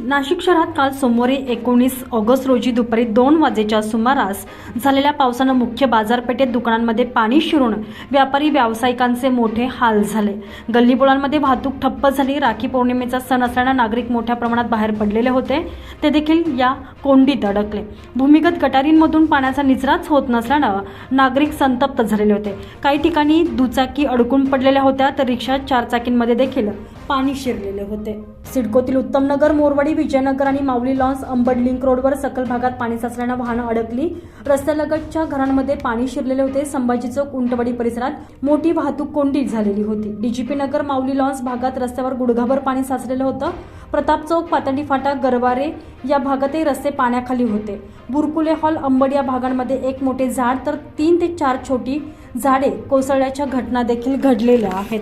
नाशिक शहरात काल सोमवारी एकोणीस ऑगस्ट रोजी दुपारी दोन वाजेच्या सुमारास झालेल्या पावसानं मुख्य बाजारपेठेत दुकानांमध्ये पाणी शिरून व्यापारी व्यावसायिकांचे मोठे हाल झाले. गल्लीबोळांमध्ये वाहतूक ठप्प झाली. राखी पौर्णिमेचा सण असल्यानं नागरिक मोठ्या प्रमाणात बाहेर पडलेले होते. ते देखील या कोंडीत अडकले. भूमिगत गटारींमधून पाण्याचा निचराच होत नसल्यानं नागरिक संतप्त झालेले होते. काही ठिकाणी दुचाकी अडकून पडलेल्या होत्या तर रिक्षा चारचाकींमध्ये देखील पाणी शिरलेले होते. सिडकोतील उत्तमनगर मोरवाडी विजयनगर आणि माऊली लॉन्स अंबड लिंक रोडवर सकल भागात पाणी साचल्यानं वाहनं अडकली. रस्त्यालगतच्या घरांमध्ये पाणी शिरलेले होते. संभाजी चौक उंटवाडी परिसरात मोठी वाहतूक कोंडी झालेली होती. डीजीपी नगर माऊली लॉन्स भागात रस्त्यावर गुडघाभर पाणी साचलेलं होतं. प्रताप चौक पातंडी फाटा गरवारे या भागातही रस्ते पाण्याखाली होते. बुरकुले हॉल अंबड या भागांमध्ये एक मोठे झाड तर तीन ते चार छोटी झाडे कोसळल्याच्या घटना देखील घडलेल्या आहेत.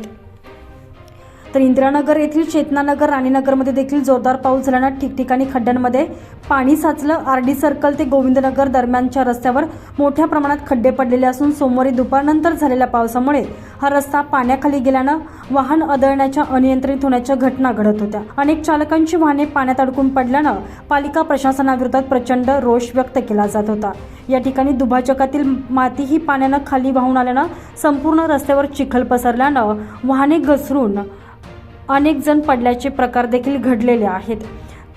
तर इंदिरानगर येथील चेतनानगर राणीनगरमध्ये देखील जोरदार पाऊस झाल्यानं ठिकठिकाणी खड्ड्यांमध्ये पाणी साचलं. आर डी सर्कल ते गोविंदनगर दरम्यानच्या रस्त्यावर मोठ्या प्रमाणात खड्डे पडलेले असून सोमवारी दुपारनंतर झालेल्या पावसामुळे हा रस्ता पाण्याखाली गेल्यानं वाहन अदळण्याच्या अनियंत्रित होण्याच्या घटना घडत होत्या. अनेक चालकांची वाहने पाण्यात अडकून पडल्यानं पालिका प्रशासनाविरोधात प्रचंड रोष व्यक्त केला जात होता. या ठिकाणी दुभाजकातील मातीही पाण्यानं खाली वाहून आल्यानं संपूर्ण रस्त्यावर चिखल पसरल्यानं वाहने घसरून अनेक जण पडल्याचे प्रकार देखील घडलेले आहेत.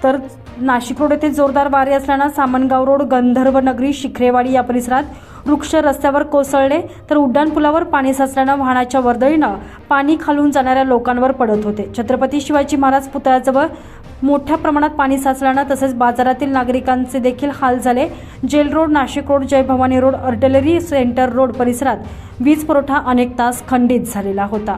तर नाशिक रोड येथे जोरदार वारे असल्यानं सामनगाव रोड गंधर्व नगरी शिखरेवाडी या परिसरात वृक्ष रस्त्यावर कोसळले. तर उड्डाणपुलावर पाणी साचल्यानं वाहनाच्या वर्दळीनं पाणी खालून जाणाऱ्या लोकांवर पडत होते. छत्रपती शिवाजी महाराज पुतळ्याजवळ मोठ्या प्रमाणात पाणी साचल्यानं तसेच बाजारातील नागरिकांचे देखील हाल झाले. Jail road Nashik road Jai Bhavani road artillery centre road परिसरात वीज पुरवठा अनेक तास खंडित झालेला होता.